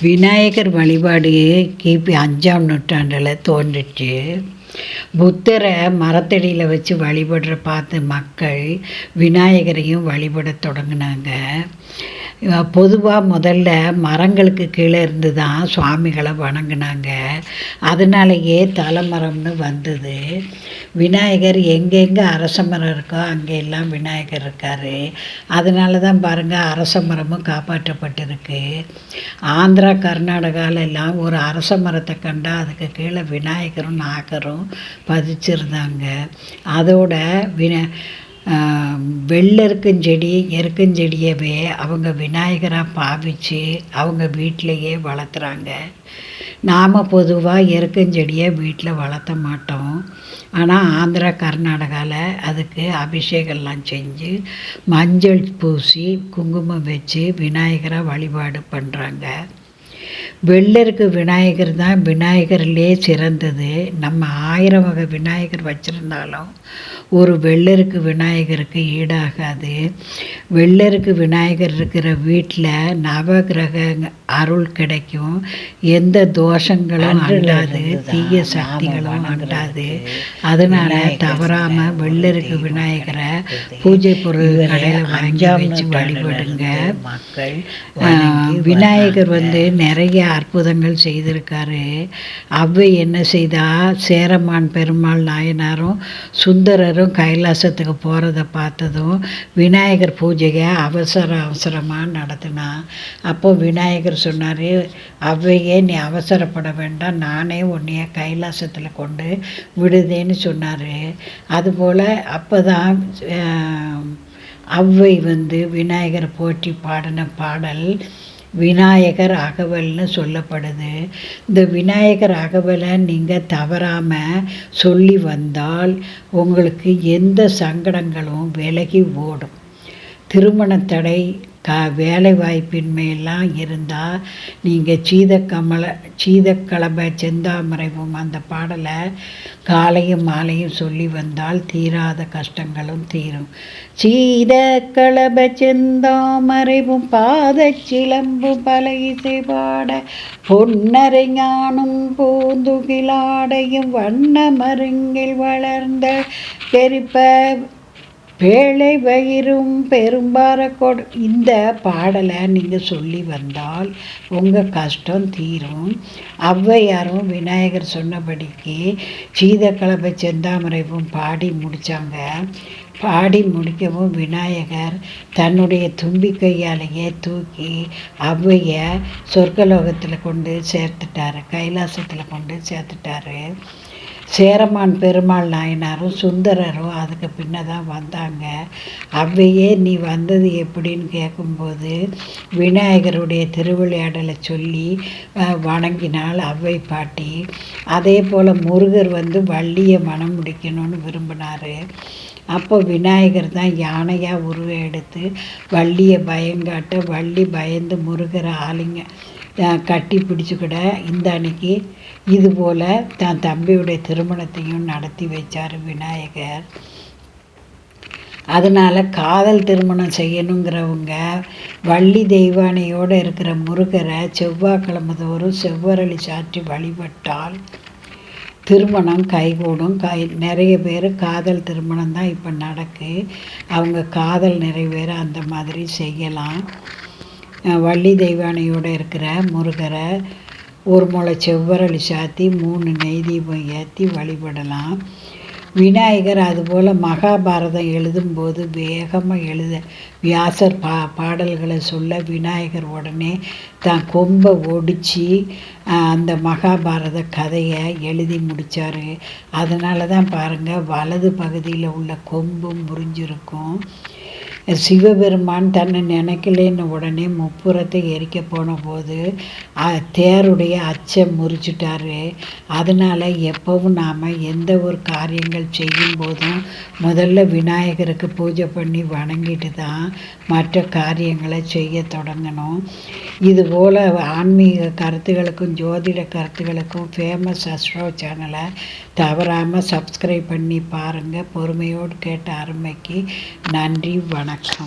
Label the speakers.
Speaker 1: விநாயகர் வழிபாடு கிபி அஞ்சாம் நூற்றாண்டில் தோன்றுச்சு. புத்தரை மரத்தடியில் வச்சு வழிபடுற பார்த்து மக்கள் விநாயகரையும் வழிபட தொடங்கினாங்க. பொதுவாக முதல்ல மரங்களுக்கு கீழே இருந்து தான் சுவாமிகளை வணங்கினாங்க. அதனாலேயே தலைமரம்னு வந்தது. விநாயகர் எங்கெங்கே அரச மரம் இருக்கோ அங்கெல்லாம் விநாயகர் இருக்கார். அதனால தான் பாருங்கள் அரச மரமும் காப்பாற்றப்பட்டிருக்கு. ஆந்திரா கர்நாடகாலெல்லாம் ஒரு அரச மரத்தை கண்டால் அதுக்கு கீழே விநாயகரும் நாகரும் பதிச்சிருந்தாங்க. அதோட வினா வெள்ளெருக்கஞ்செடி எருக்கஞ்செடியவே அவங்க விநாயகராக பாவித்து அவங்க வீட்டிலையே வளர்த்துறாங்க. நாம் பொதுவாக எருக்கஞ்செடியை வீட்டில் வளர்த்த மாட்டோம். ஆனால் ஆந்திரா கர்நாடகாவில் அதுக்கு அபிஷேகம்லாம் செஞ்சு மஞ்சள் பூசி குங்குமம் வச்சு விநாயகரை வழிபாடு பண்ணுறாங்க வெள்ளருக்கு விநாயகர் தான் விநாயகர்லே சிறந்தது. நம்ம ஆயிரம் வகை விநாயகர் வச்சுருந்தாலும் ஒரு வெள்ளருக்கு விநாயகருக்கு ஈடாகாது. வெள்ளருக்கு விநாயகர் இருக்கிற வீட்டில் நவகிரக அருள் கிடைக்கும். எந்த தோஷங்களும் அண்டாது. தீய சக்திகளும் அண்டாது. அதனால் தவறாமல் வெள்ளருக்கு விநாயகரை பூஜை பொருள் கடையில் வாங்கி வச்சு வழிபடுங்க. மக்கள் விநாயகர் வந்து நிறைய அற்புதங்கள் செய்திருக்காரு. அவ்வை என்ன செய்தா? சேரமான் பெருமாள் நாயனாரும் சுந்தரரும் கைலாசத்துக்கு போகிறத பார்த்ததும் விநாயகர் பூஜையை அவசர அவசரமாக நடத்தினா. அப்போ விநாயகர் சொன்னார் அவ்வையே நீ அவசரப்பட வேண்டாம். நானே உன்னைய கைலாசத்தில் கொண்டு விடுதேன்னு சொன்னார். அதுபோல் அப்போ தான் அவ்வை வந்து விநாயகர் போற்றி பாடின பாடல் விநாயகர் அகவல்னு சொல்லப்படுது. இந்த விநாயகர் அகவலை நீங்கள் தவறாமல் சொல்லி வந்தால் உங்களுக்கு எந்த சங்கடங்களும் விலகி ஓடும். திருமண தடை க வேலை வாய்ப்பின்மையெல்லாம் இருந்தால் நீங்கள் சீதக்கமல சீதக்கலப செந்தாமரைவும் அந்த பாடலை காலையும் மாலையும் சொல்லி வந்தால் தீராத கஷ்டங்களும் தீரும். சீதக்கலப செந்தாமரைவும் பாத சிலம்பு பல இசை பாட பொன்னரை ஞானும் பூந்துகிலாடையும் வண்ண மருங்கில் வளர்ந்த பெருப்ப பேழை வயிறும் பெரும்பாரக்கோடு இந்த பாடலை நீங்கள் சொல்லி வந்தால் உங்கள் கஷ்டம் தீரும். ஔவையாரும் விநாயகர் சொன்னபடிக்கு சீதக்கலப்பை செந்தாமரைவும் பாடி முடித்தாங்க பாடி முடிக்கவும் விநாயகர் தன்னுடைய தும்பி கையாலேயே தூக்கி ஔவையை சொர்க்கலோகத்தில் கொண்டு சேர்த்துட்டாரு கைலாசத்தில் கொண்டு சேர்த்துட்டாரு. சேரமான் பெருமாள் நாயனாரும் சுந்தரரும் அதுக்கு பின்ன தான் வந்தாங்க. அவ்வையே நீ வந்தது எப்படின்னு கேட்கும்போது விநாயகருடைய திருவிளையாடலை சொல்லி வணங்கினால் அவ்வை பாட்டி அதே போல் முருகர் வந்து வள்ளியை மனம் முடிக்கணும்னு விரும்பினார். அப்போ விநாயகர் தான் யானையாக உருவம் எடுத்து வள்ளியை பயங்காட்ட வள்ளி பயந்து முருகரை ஆளுங்க கட்டி பிடிச்சிக்கிட இந்த அன்னைக்கு இதுபோல் தன் தம்பியுடைய திருமணத்தையும் நடத்தி வச்சார் விநாயகர். அதனால் காதல் திருமணம் செய்யணுங்கிறவங்க வள்ளி தெய்வானையோடு இருக்கிற முருகரை செவ்வாய்க்கிழமை தோறும் செவ்வரளி சாற்றி வழிபட்டால் திருமணம் கைகூடும். கை நிறைய பேர் காதல் திருமணம் தான் இப்போ நடக்கு. அவங்க காதல் நிறைவேற அந்த மாதிரி செய்யலாம். வள்ளி தெய்வானையோடு இருக்கிற முருகரை ஒரு முளை செவ்வரளி சாத்தி மூணு நெய் தீபம் ஏற்றி வழிபடலாம். விநாயகர் அதுபோல் மகாபாரதம் எழுதும்போது வேகமாக எழுத. வியாசர் பா பாடல்களை சொல்ல விநாயகர் உடனே தான் கொம்பை ஒடித்து அந்த மகாபாரத கதையை எழுதி முடித்தார் அதனால தான் பாருங்கள் வலது பகுதியில் உள்ள கொம்பும் முறிஞ்சிருக்கும். சிவபெருமான் தன்னை நினைக்கலேன்னு உடனே முப்புறத்தை எரிக்க போன போது தேருடைய அச்சம் முறிச்சிட்டாரு. அதனால் எப்போவும் நாம் எந்த ஒரு காரியங்கள் செய்யும் போதும் முதல்ல விநாயகருக்கு பூஜை பண்ணி வணங்கிட்டு தான் மற்ற காரியங்களை செய்ய தொடங்கணும். இதுபோல் ஆன்மீக கருத்துகளுக்கும் ஜோதிட கருத்துகளுக்கும் ஃபேமஸ் அஸ்ட்ரோ சேனலை தவறாமல் சப்ஸ்கிரைப் பண்ணி பாருங்கள் பொறுமையோடு கேட்ட அருமைக்கு நன்றி வணக்கம். 操